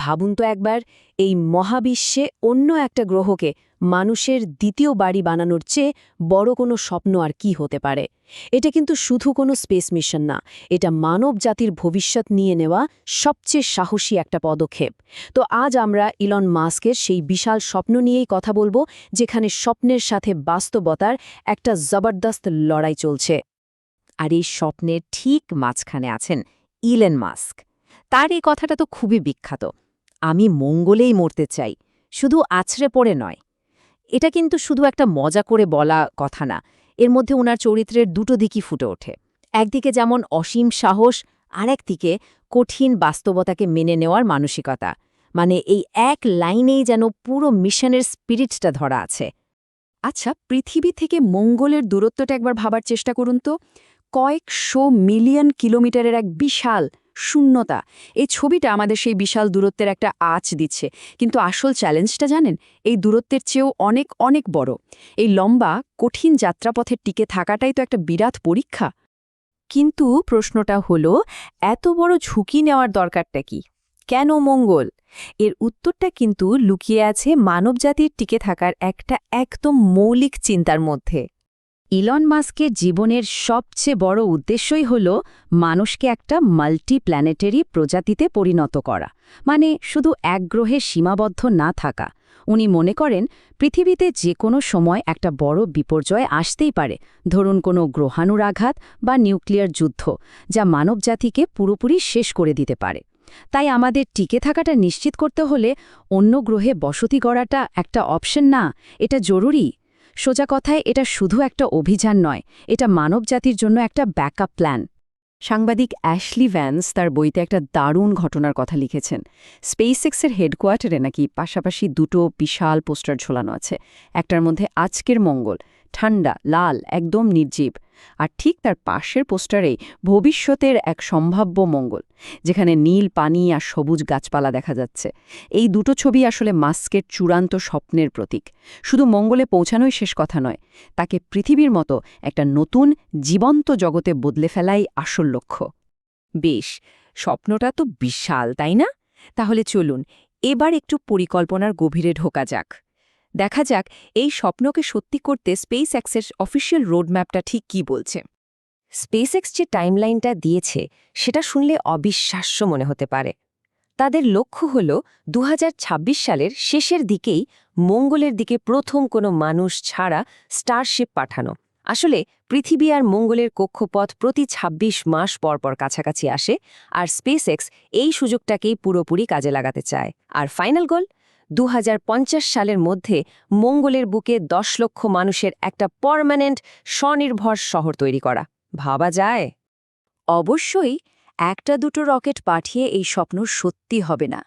ভাবুন তো একবার, এই মহাবিশ্বে অন্য একটা গ্রহকে মানুষের দ্বিতীয় বাড়ি বানানোর চেয়ে বড় কোনো স্বপ্ন আর কি হতে পারে? এটা কিন্তু শুধু কোনো স্পেস মিশন না, এটা মানব জাতির ভবিষ্যৎ নিয়ে নেওয়া সবচেয়ে সাহসী একটা পদক্ষেপ। তো আজ আমরা ইলন মাস্কের সেই বিশাল স্বপ্ন নিয়েই কথা বলব, যেখানে স্বপ্নের সাথে বাস্তবতার একটা জবরদস্ত লড়াই চলছে। আর এই স্বপ্নের ঠিক মাঝখানে আছেন ইলেন মাস্ক। তার এই কথাটা তো খুবই বিখ্যাত। আমি মঙ্গলেই মরতে চাই, শুধু আছড়ে পড়ে নয়। এটা কিন্তু শুধু একটা মজা করে বলা কথা না, এর মধ্যে ওনার চরিত্রের দুটো দিকই ফুটে ওঠে। একদিকে যেমন অসীম সাহস আর একদিকে কঠিন বাস্তবতাকে মেনে নেওয়ার মানসিকতা মানে এই এক লাইনেই যেন পুরো মিশনের স্পিরিটটা ধরা আছে। আচ্ছা পৃথিবী থেকে মঙ্গলের দূরত্বটা একবার ভাবার চেষ্টা করুন তো। কয়েকশো মিলিয়ন কিলোমিটারের এক বিশাল শূন্যতা। এই ছবিটা আমাদের সেই বিশাল দূরত্বের একটা আঁচ দিচ্ছে। কিন্তু আসল চ্যালেঞ্জটা জানেন? এই দূরত্বের চেয়েও অনেক অনেক বড়। এই লম্বা, কঠিন যাত্রাপথের টিকে থাকাটাই তো একটা বিরাট পরীক্ষা। কিন্তু প্রশ্নটা হলো, এত বড় ঝুঁকি নেওয়ার দরকারটা কি? কেন মঙ্গল? এর উত্তরটা কিন্তু লুকিয়ে আছে মানবজাতির টিকে থাকার একটা একদম মৌলিক চিন্তার মধ্যে। ইলন মাস্কের জীবনের সবচেয়ে বড় উদ্দেশ্যই হল মানুষকে একটা মাল্টি প্ল্যানেটারি প্রজাতিতে পরিণত করা। মানে শুধু এক গ্রহে সীমাবদ্ধ না থাকা। উনি মনে করেন, পৃথিবীতে যে কোনো সময় একটা বড় বিপর্যয় আসতেই পারে। ধরুন কোনো গ্রহাণুর আঘাত বা নিউক্লিয়ার যুদ্ধ, যা মানবজাতিকে পুরোপুরি শেষ করে দিতে পারে। তাই আমাদের টিকে থাকাটা নিশ্চিত করতে হলে অন্য গ্রহে বসতি গড়াটা একটা অপশন না। এটা জরুরি। সোজা কথায়, এটা শুধু একটা অভিযান নয়, এটা মানবজাতির জন্য একটা ব্যাকআপ প্ল্যান। সাংবাদিক অ্যাশলি ভ্যান্স তার বইতে একটা দারুণ ঘটনার কথা লিখেছেন। স্পেসএক্সের হেডকোয়ার্টারে নাকি পাশাপাশি দুটো বিশাল পোস্টার ঝোলানো আছে, একটার মধ্যে আজকের মঙ্গল, ঠান্ডা, লাল, একদম নির্জীব। আর ঠিক তার পাশের পোস্টারে ভবিষ্যতের এক সম্ভাব্য মঙ্গল, যেখানে নীল পানি আর সবুজ গাছপালা দেখা যাচ্ছে। এই দুটো ছবি আসলে মাস্কের চূড়ান্ত স্বপ্নের প্রতীক। শুধু মঙ্গলে পৌঁছানোই শেষ কথা নয়, তাকে পৃথিবীর মতো একটা নতুন, জীবন্ত জগতে বদলে ফেলাই আসল লক্ষ্য। বেশ, স্বপ্নটা তো বিশাল, তাই না? তাহলে চলুন, এবার একটু পরিকল্পনার গভীরে ঢোকা যাক। দেখা যাক এই স্বপ্নকে সত্যি করতে স্পেস এক্সের অফিসিয়াল রোডম্যাপটা ঠিক কি বলছে। স্পেসএক্স যে টাইমলাইনটা দিয়েছে, সেটা শুনলে অবিশ্বাস্য মনে হতে পারে। তাদের লক্ষ্য হল দু হাজার ছাব্বিশ সালের শেষের দিকেই মঙ্গলের দিকে প্রথম কোনো মানুষ ছাড়া স্টারশিপ পাঠানো। আসলে পৃথিবী আর মঙ্গলের কক্ষপথ প্রতি ২৬ মাস পর পর কাছাকাছি আসে, আর স্পেসএক্স এই সুযোগটাকেই পুরোপুরি কাজে লাগাতে চায়। আর ফাইনাল গোল? দু হাজার পঞ্চাশ সালের মধ্যে মঙ্গলের বুকে দশ লক্ষ মানুষের একটা পারমানেন্ট স্বনির্ভর শহর তৈরি করা। ভাবা যায়? অবশ্যই একটা দুটো রকেট পাঠিয়ে এই স্বপ্ন সত্যি হবে না।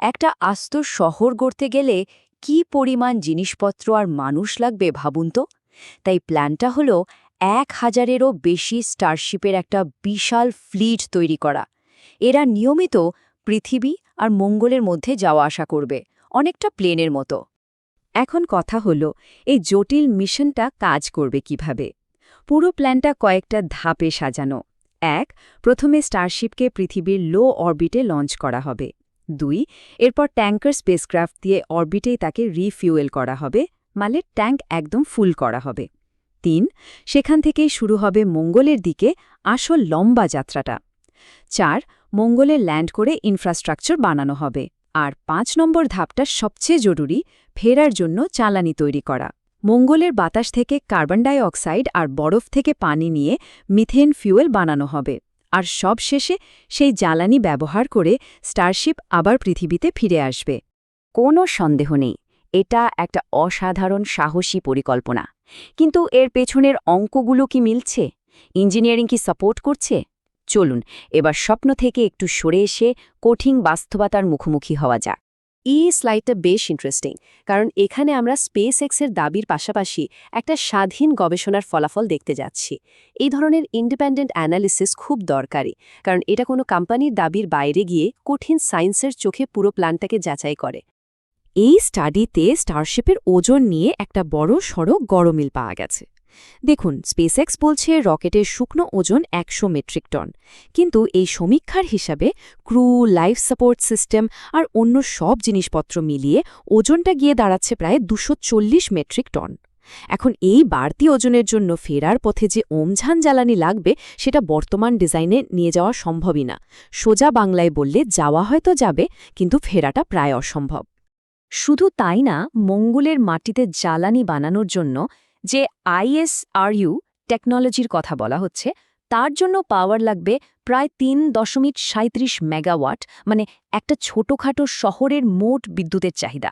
একটা আস্ত শহর গড়তে গেলে কি পরিমাণ জিনিসপত্র আর মানুষ লাগবে ভাবুন তো? তাই প্ল্যানটা হলো এক হাজারেরও বেশি স্টারশিপের একটা বিশাল ফ্লিট তৈরি করা। এরা নিয়মিত পৃথিবী আর মঙ্গলের মধ্যে যাওয়া আসা করবে। অনেকটা প্লেনের মতো। এখন কথা হল, এই জটিল মিশনটা কাজ করবে কীভাবে? পুরো প্ল্যানটা কয়েকটা ধাপে সাজানো। এক, প্রথমে স্টারশিপকে পৃথিবীর লো অরবিটে লঞ্চ করা হবে। দুই, এরপর ট্যাঙ্কার স্পেসক্রাফট দিয়ে অরবিটেই তাকে রিফিউয়েল করা হবে মালে ট্যাঙ্ক একদম ফুল করা হবে। তিন, সেখান থেকেই শুরু হবে মঙ্গলের দিকে আসল লম্বা যাত্রাটা। চার, মঙ্গলে ল্যান্ড করে ইনফ্রাস্ট্রাকচার বানানো হবে। আর পাঁচ নম্বর ধাপটা সবচেয়ে জরুরি, ফেরার জন্য চালানি তৈরি করা। মঙ্গলের বাতাস থেকে কার্বন ডাই অক্সাইড আর বরফ থেকে পানি নিয়ে মিথেন ফিউয়েল বানানো হবে। আর সব শেষে সেই জ্বালানি ব্যবহার করে স্টারশিপ আবার পৃথিবীতে ফিরে আসবে। কোনো সন্দেহ নেই, এটা একটা অসাধারণ সাহসী পরিকল্পনা। কিন্তু এর পেছনের অঙ্কগুলো কি মিলছে? ইঞ্জিনিয়ারিং কি সাপোর্ট করছে? চলুন, এবার স্বপ্ন থেকে একটু সরে এসে কঠিন বাস্তবতার মুখোমুখি হওয়া যাক। এই স্লাইডটা বেশ ইন্টারেস্টিং কারণ এখানে আমরা স্পেস এক্সের দাবির পাশাপাশি একটা স্বাধীন গবেষণার ফলাফল দেখতে যাচ্ছি। এই ধরনের ইন্ডিপেন্ডেন্ট অ্যানালিসিস খুব দরকারি, কারণ এটা কোনো কোম্পানির দাবির বাইরে গিয়ে কঠিন সায়েন্সের চোখে পুরো প্ল্যানটাকে যাচাই করে। এই স্টাডিতে স্টারশিপের ওজন নিয়ে একটা বড় সড়ক গরমিল পাওয়া গেছে। দেখুন স্পেসএক্স বলছে রকেটের শুকনো ওজন একশো মেট্রিক টন। কিন্তু এই সমীক্ষার হিসাবে ক্রু, লাইফ সাপোর্ট সিস্টেম আর অন্য সব জিনিসপত্র মিলিয়ে ওজনটা গিয়ে দাঁড়াচ্ছে প্রায় দুশো মেট্রিক টন। এখন এই বাড়তি ওজনের জন্য ফেরার পথে যে ওমঝান জ্বালানি লাগবে, সেটা বর্তমান ডিজাইনে নিয়ে যাওয়া সম্ভবই না। সোজা বাংলায় বললে যাওয়া হয়তো যাবে, কিন্তু ফেরাটা প্রায় অসম্ভব। শুধু তাই না, মঙ্গলের মাটিতে জ্বালানি বানানোর জন্য যে আইএসআরইউ টেকনোলজির কথা বলা হচ্ছে, তার জন্য পাওয়ার লাগবে প্রায় তিন দশমিক সাঁত্রিশ মেগাওয়াট মানে একটা ছোটোখাটো শহরের মোট বিদ্যুতের চাহিদা।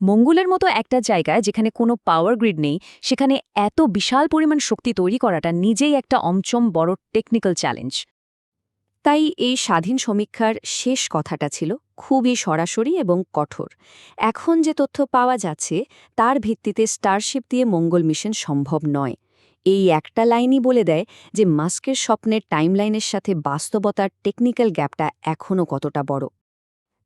মঙ্গলের মতো একটা জায়গায় যেখানে কোনো পাওয়ার গ্রিড নেই, সেখানে এত বিশাল পরিমাণ শক্তি তৈরি করাটা নিজেই একটা অমচম বড় টেকনিক্যাল চ্যালেঞ্জ। তাই এই স্বাধীন সমীক্ষার শেষ কথাটা ছিল খুবই সরাসরি এবং কঠোর। এখন যে তথ্য পাওয়া যাচ্ছে, তার ভিত্তিতে স্টারশিপ দিয়ে মঙ্গল মিশন সম্ভব নয়। এই একটা লাইনই বলে দেয় যে মাস্কের স্বপ্নের টাইমলাইনের সাথে বাস্তবতার টেকনিক্যাল গ্যাপটা এখনও কতটা বড়।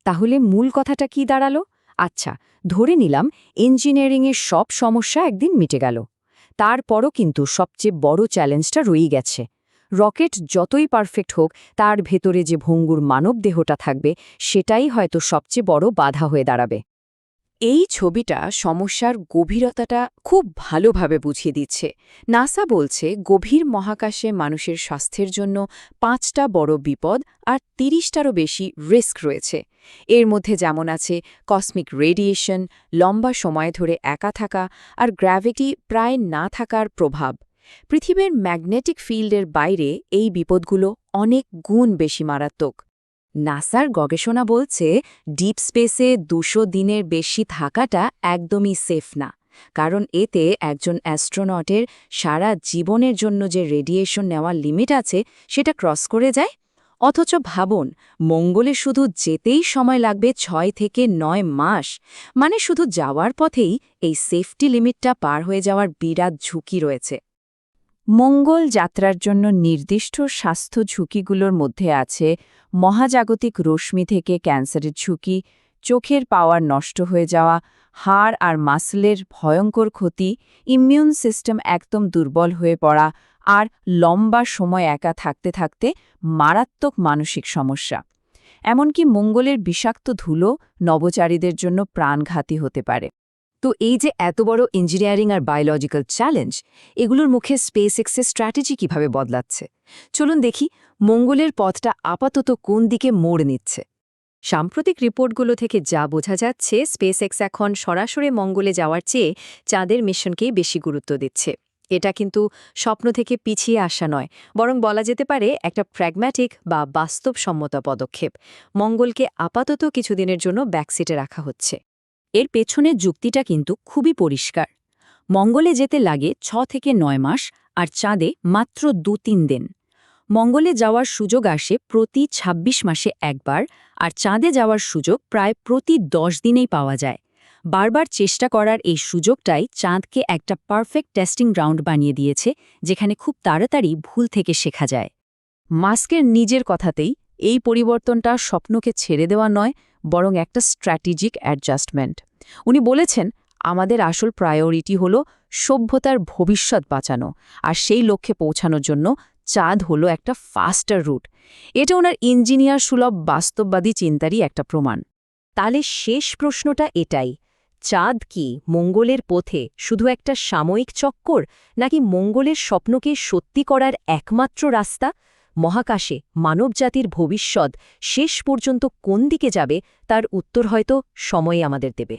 তাহলে মূল কথাটা কি দাঁড়াল? আচ্ছা ধরে নিলাম ইঞ্জিনিয়ারিংয়ের সব সমস্যা একদিন মিটে গেল। তারপরও কিন্তু সবচেয়ে বড় চ্যালেঞ্জটা রয়েই গেছে। রকেট যতই পারফেক্ট হোক, তার ভেতরে যে ভঙ্গুর মানবদেহটা থাকবে, সেটাই হয়তো সবচেয়ে বড় বাধা হয়ে দাঁড়াবে। এই ছবিটা সমস্যার গভীরতাটা খুব ভালোভাবে বুঝিয়ে দিচ্ছে। নাসা বলছে, গভীর মহাকাশে মানুষের স্বাস্থ্যের জন্য পাঁচটা বড় বিপদ আর তিরিশটারও বেশি রিস্ক রয়েছে। এর মধ্যে যেমন আছে কসমিক রেডিয়েশন, লম্বা সময় ধরে একা থাকা আর গ্র্যাভিটি প্রায় না থাকার প্রভাব। পৃথিবীর ম্যাগনেটিক ফিল্ডের বাইরে এই বিপদগুলো অনেক গুণ বেশি মারাত্মক। নাসার গবেষণা বলছে, ডিপ স্পেসে দুশো দিনের বেশি থাকাটা একদমই সেফ না, কারণ এতে একজন অ্যাস্ট্রোনটের সারা জীবনের জন্য যে রেডিয়েশন নেওয়ার লিমিট আছে, সেটা ক্রস করে যায়। অথচ ভাবুন, মঙ্গলে শুধু যেতেই সময় লাগবে ছয় থেকে নয় মাস মানে শুধু যাওয়ার পথেই এই সেফটি লিমিটটা পার হয়ে যাওয়ার বিরাট ঝুঁকি রয়েছে। মঙ্গল যাত্রার জন্য নির্দিষ্ট স্বাস্থ্য ঝুঁকিগুলোর মধ্যে আছে মহাজাগতিক রশ্মি থেকে ক্যান্সারের ঝুঁকি, চোখের পাওয়ার নষ্ট হয়ে যাওয়া, হাড় আর মাসলের ভয়ঙ্কর ক্ষতি, ইমিউন সিস্টেম একদম দুর্বল হয়ে পড়া আর লম্বা সময় একা থাকতে থাকতে মারাত্মক মানসিক সমস্যা। এমনকি মঙ্গলের বিষাক্ত ধুলো নবচারীদের জন্য প্রাণঘাতী হতে পারে। তো এই যে এত বড় ইঞ্জিনিয়ারিং আর বায়োলজিক্যাল চ্যালেঞ্জ এগুলোর মুখে স্পেস এক্সের স্ট্র্যাটেজি কীভাবে বদলাচ্ছে? চলুন দেখি মঙ্গলের পথটা আপাতত কোন দিকে মোড় নিচ্ছে। সাম্প্রতিক রিপোর্টগুলো থেকে যা বোঝা যাচ্ছে স্পেস এক্স এখন সরাসরি মঙ্গলে যাওয়ার চেয়ে চাঁদের মিশনকেই বেশি গুরুত্ব দিচ্ছে। এটা কিন্তু স্বপ্ন থেকে পিছিয়ে আসা নয়, বরং বলা যেতে পারে একটা প্র্যাগম্যাটিক বা বাস্তবসম্মত পদক্ষেপ। মঙ্গলকে আপাতত কিছুদিনের জন্য ব্যাকসিটে রাখা হচ্ছে। এর পেছনের যুক্তিটা কিন্তু খুবই পরিষ্কার। মঙ্গলে যেতে লাগে ছ থেকে নয় মাস আর চাঁদে মাত্র দু তিন দিন। মঙ্গলে যাওয়ার সুযোগ আসে প্রতি ২৬ মাসে একবার আর চাঁদে যাওয়ার সুযোগ প্রায় প্রতি দশ দিনেই পাওয়া যায়। বারবার চেষ্টা করার এই সুযোগটাই চাঁদকে একটা পারফেক্ট টেস্টিং গ্রাউন্ড বানিয়ে দিয়েছে, যেখানে খুব তাড়াতাড়ি ভুল থেকে শেখা যায়। মাস্কের নিজের কথাতেই এই পরিবর্তনটা স্বপ্নকে ছেড়ে দেওয়া নয়, বরং একটা স্ট্র্যাটেজিক অ্যাডজাস্টমেন্ট। উনি বলেছেন, আমাদের আসল প্রায়োরিটি হল সভ্যতার ভবিষ্যৎ বাঁচানো, আর সেই লক্ষ্যে পৌঁছানোর জন্য চাঁদ হলো একটা ফাস্টার রুট এটা ওনার ইঞ্জিনিয়ার সুলভ বাস্তববাদী চিন্তারই একটা প্রমাণ। তাহলে শেষ প্রশ্নটা এটাই, চাঁদ কি মঙ্গলের পথে শুধু একটা সাময়িক চক্কর, নাকি মঙ্গলের স্বপ্নকে সত্যি করার একমাত্র রাস্তা? মহাকাশে মানবজাতির ভবিষ্যৎ শেষ পর্যন্ত কোন দিকে যাবে তার উত্তর হয়তো সময়ে আমাদের দেবে।